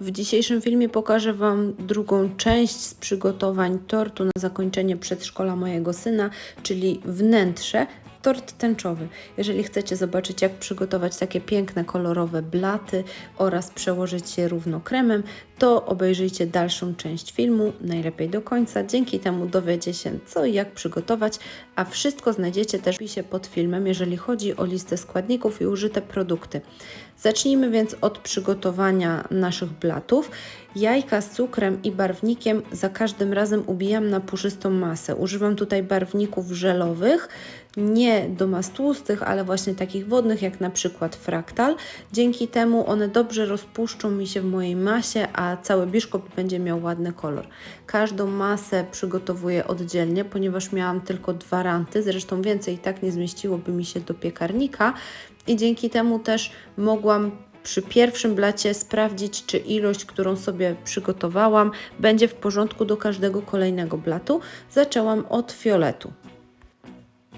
W dzisiejszym filmie pokażę Wam drugą część z przygotowań tortu na zakończenie przedszkola mojego syna, czyli wnętrze. Tort tęczowy. Jeżeli chcecie zobaczyć, jak przygotować takie piękne, kolorowe blaty oraz przełożyć je równo kremem, to obejrzyjcie dalszą część filmu, najlepiej do końca. Dzięki temu dowiecie się, co i jak przygotować, a wszystko znajdziecie też w opisie pod filmem, jeżeli chodzi o listę składników i użyte produkty. Zacznijmy więc od przygotowania naszych blatów. Jajka z cukrem i barwnikiem za każdym razem ubijam na puszystą masę. Używam tutaj barwników żelowych, nie do mas tłustych, ale właśnie takich wodnych, jak na przykład fraktal. Dzięki temu one dobrze rozpuszczą mi się w mojej masie, a cały biszkopt będzie miał ładny kolor. Każdą masę przygotowuję oddzielnie, ponieważ miałam tylko dwa ranty, zresztą więcej i tak nie zmieściłoby mi się do piekarnika i dzięki temu też mogłam przy pierwszym blacie sprawdzić, czy ilość, którą sobie przygotowałam, będzie w porządku do każdego kolejnego blatu. Zaczęłam od fioletu.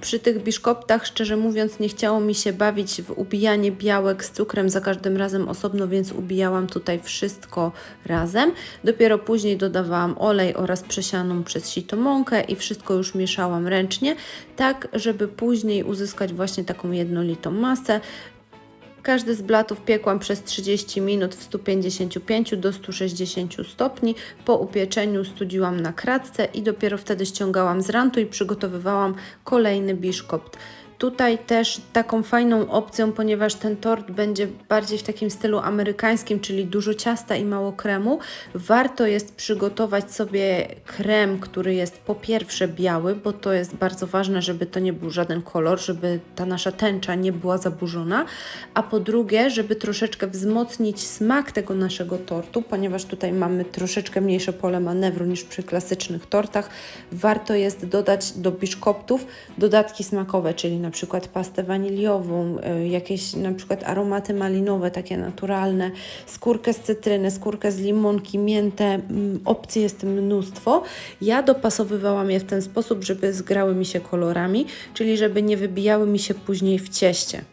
Przy tych biszkoptach, szczerze mówiąc, nie chciało mi się bawić w ubijanie białek z cukrem za każdym razem osobno, więc ubijałam tutaj wszystko razem. Dopiero później dodawałam olej oraz przesianą przez sito mąkę i wszystko już mieszałam ręcznie, tak żeby później uzyskać właśnie taką jednolitą masę. Każdy z blatów piekłam przez 30 minut w 155 do 160 stopni. Po upieczeniu studziłam na kratce i dopiero wtedy ściągałam z rantu i przygotowywałam kolejny biszkopt. Tutaj też taką fajną opcją, ponieważ ten tort będzie bardziej w takim stylu amerykańskim, czyli dużo ciasta i mało kremu, warto jest przygotować sobie krem, który jest po pierwsze biały, bo to jest bardzo ważne, żeby to nie był żaden kolor, żeby ta nasza tęcza nie była zaburzona, a po drugie, żeby troszeczkę wzmocnić smak tego naszego tortu, ponieważ tutaj mamy troszeczkę mniejsze pole manewru niż przy klasycznych tortach, warto jest dodać do biszkoptów dodatki smakowe, czyli na przykład pastę waniliową, y, jakieś na przykład aromaty malinowe, takie naturalne, skórkę z cytryny, skórkę z limonki, miętę, mm, opcji jest mnóstwo. Ja dopasowywałam je w ten sposób, żeby zgrały mi się kolorami, czyli żeby nie wybijały mi się później w cieście.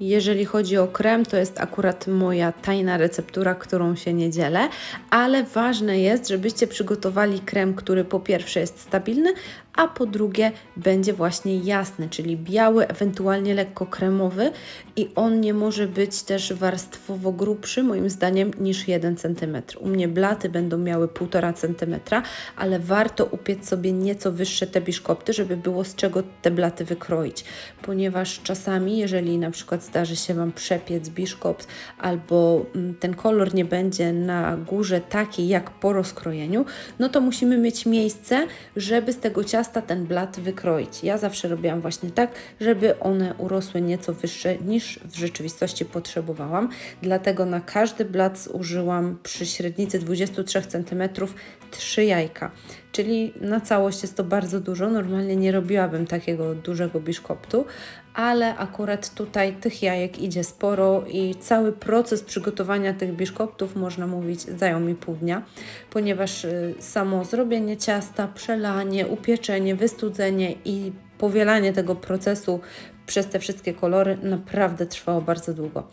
Jeżeli chodzi o krem, to jest akurat moja tajna receptura, którą się nie dzielę, ale ważne jest, żebyście przygotowali krem, który po pierwsze jest stabilny, a po drugie będzie właśnie jasny, czyli biały, ewentualnie lekko kremowy i on nie może być też warstwowo grubszy moim zdaniem niż 1 cm. U mnie blaty będą miały 1,5 cm, ale warto upiec sobie nieco wyższe te biszkopty, żeby było z czego te blaty wykroić, ponieważ czasami, jeżeli na przykład zdarzy się Wam przepiec biszkopt albo mm, ten kolor nie będzie na górze taki jak po rozkrojeniu, no to musimy mieć miejsce, żeby z tego ciasta ten blat wykroić. Ja zawsze robiłam właśnie tak, żeby one urosły nieco wyższe niż w rzeczywistości potrzebowałam, dlatego na każdy blat zużyłam przy średnicy 23 cm 3 jajka czyli na całość jest to bardzo dużo. Normalnie nie robiłabym takiego dużego biszkoptu, ale akurat tutaj tych jajek idzie sporo i cały proces przygotowania tych biszkoptów, można mówić, zajął mi pół dnia, ponieważ y, samo zrobienie ciasta, przelanie, upieczenie, wystudzenie i powielanie tego procesu przez te wszystkie kolory naprawdę trwało bardzo długo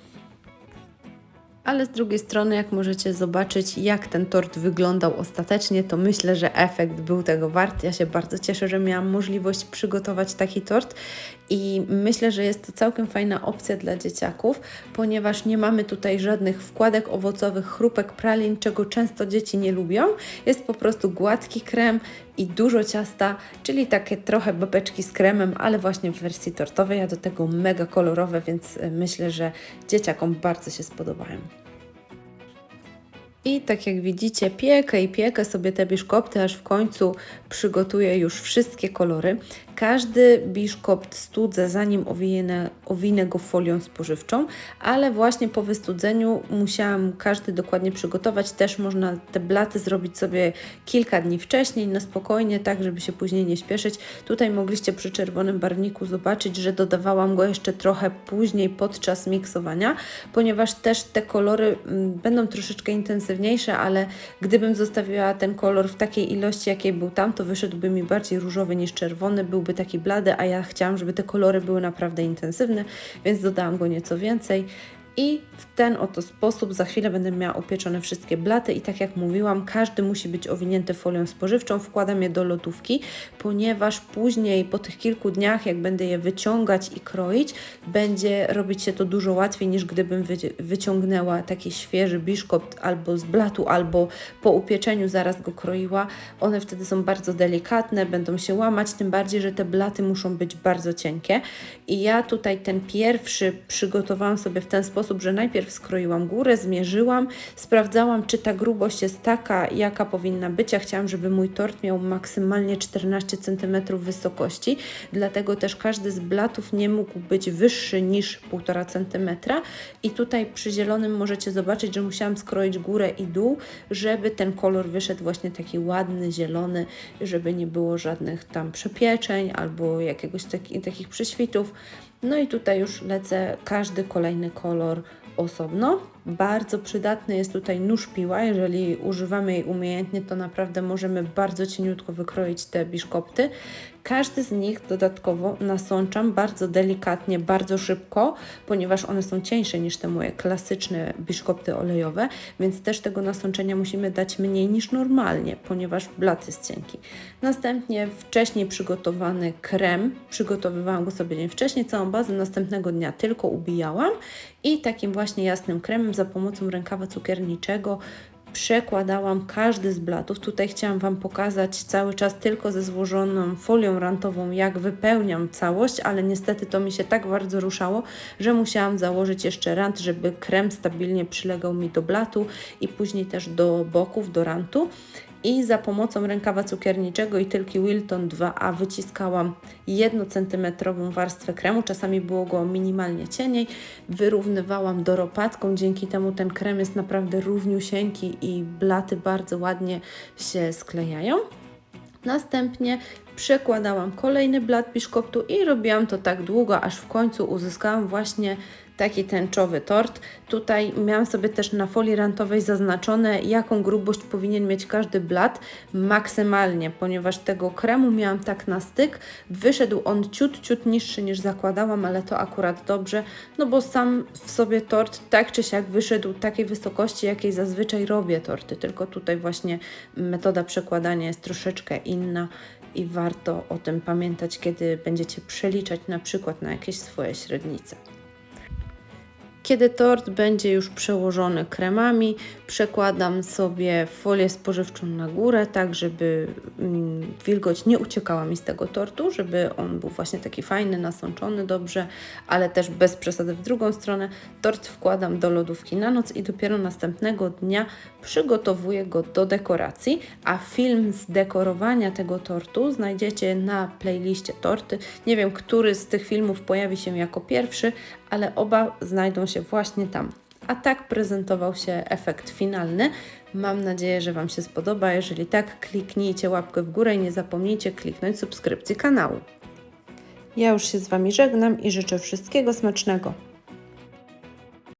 ale z drugiej strony, jak możecie zobaczyć, jak ten tort wyglądał ostatecznie, to myślę, że efekt był tego wart. Ja się bardzo cieszę, że miałam możliwość przygotować taki tort i myślę, że jest to całkiem fajna opcja dla dzieciaków, ponieważ nie mamy tutaj żadnych wkładek owocowych, chrupek, pralin, czego często dzieci nie lubią. Jest po prostu gładki krem i dużo ciasta, czyli takie trochę babeczki z kremem, ale właśnie w wersji tortowej, a do tego mega kolorowe, więc myślę, że dzieciakom bardzo się spodobają. I tak jak widzicie, piekę i piekę sobie te biszkopty, aż w końcu przygotuję już wszystkie kolory. Każdy biszkopt studzę, zanim owinę, owinę go folią spożywczą, ale właśnie po wystudzeniu musiałam każdy dokładnie przygotować. Też można te blaty zrobić sobie kilka dni wcześniej, na spokojnie, tak żeby się później nie śpieszyć. Tutaj mogliście przy czerwonym barwniku zobaczyć, że dodawałam go jeszcze trochę później podczas miksowania, ponieważ też te kolory mm, będą troszeczkę intensywniejsze, ale gdybym zostawiła ten kolor w takiej ilości, jakiej był tam, to wyszedłby mi bardziej różowy niż czerwony, byłby taki blady, a ja chciałam, żeby te kolory były naprawdę intensywne, więc dodałam go nieco więcej I w ten oto sposób za chwilę będę miała upieczone wszystkie blaty i tak jak mówiłam, każdy musi być owinięty folią spożywczą. Wkładam je do lodówki, ponieważ później po tych kilku dniach, jak będę je wyciągać i kroić, będzie robić się to dużo łatwiej niż gdybym wyci- wyciągnęła taki świeży biszkopt albo z blatu, albo po upieczeniu zaraz go kroiła. One wtedy są bardzo delikatne, będą się łamać, tym bardziej, że te blaty muszą być bardzo cienkie. I ja tutaj ten pierwszy przygotowałam sobie w ten sposób, że najpierw skroiłam górę, zmierzyłam, sprawdzałam, czy ta grubość jest taka, jaka powinna być. Ja chciałam, żeby mój tort miał maksymalnie 14 cm wysokości, dlatego też każdy z blatów nie mógł być wyższy niż 1,5 cm. I tutaj przy zielonym możecie zobaczyć, że musiałam skroić górę i dół, żeby ten kolor wyszedł właśnie taki ładny, zielony, żeby nie było żadnych tam przepieczeń albo jakiegoś taki, takich prześwitów. No i tutaj już lecę każdy kolejny kolor osobno. Bardzo przydatny jest tutaj nóż piła. Jeżeli używamy jej umiejętnie, to naprawdę możemy bardzo cieniutko wykroić te biszkopty. Każdy z nich dodatkowo nasączam bardzo delikatnie, bardzo szybko, ponieważ one są cieńsze niż te moje klasyczne biszkopty olejowe, więc też tego nasączenia musimy dać mniej niż normalnie, ponieważ blat jest cienki. Następnie wcześniej przygotowany krem, przygotowywałam go sobie dzień wcześniej, całą bazę następnego dnia tylko ubijałam i takim właśnie jasnym kremem za pomocą rękawa cukierniczego przekładałam każdy z blatów. Tutaj chciałam Wam pokazać cały czas tylko ze złożoną folią rantową, jak wypełniam całość, ale niestety to mi się tak bardzo ruszało, że musiałam założyć jeszcze rant, żeby krem stabilnie przylegał mi do blatu i później też do boków, do rantu i za pomocą rękawa cukierniczego i tylki Wilton 2A wyciskałam 1 cm warstwę kremu, czasami było go minimalnie cieniej, wyrównywałam doropatką, dzięki temu ten krem jest naprawdę równiusieńki i blaty bardzo ładnie się sklejają. Następnie przekładałam kolejny blat biszkoptu i robiłam to tak długo, aż w końcu uzyskałam właśnie taki tęczowy tort. Tutaj miałam sobie też na folii rantowej zaznaczone, jaką grubość powinien mieć każdy blat maksymalnie, ponieważ tego kremu miałam tak na styk. Wyszedł on ciut, ciut niższy niż zakładałam, ale to akurat dobrze, no bo sam w sobie tort tak czy siak wyszedł takiej wysokości, jakiej zazwyczaj robię torty, tylko tutaj właśnie metoda przekładania jest troszeczkę inna i warto o tym pamiętać, kiedy będziecie przeliczać na przykład na jakieś swoje średnice. Kiedy tort będzie już przełożony kremami, przekładam sobie folię spożywczą na górę, tak żeby mm, wilgoć nie uciekała mi z tego tortu, żeby on był właśnie taki fajny, nasączony dobrze, ale też bez przesady w drugą stronę. Tort wkładam do lodówki na noc i dopiero następnego dnia przygotowuję go do dekoracji, a film z dekorowania tego tortu znajdziecie na playliście torty. Nie wiem, który z tych filmów pojawi się jako pierwszy, ale oba znajdą się właśnie tam. A tak prezentował się efekt finalny. Mam nadzieję, że Wam się spodoba. Jeżeli tak, kliknijcie łapkę w górę i nie zapomnijcie kliknąć subskrypcji kanału. Ja już się z Wami żegnam i życzę wszystkiego smacznego.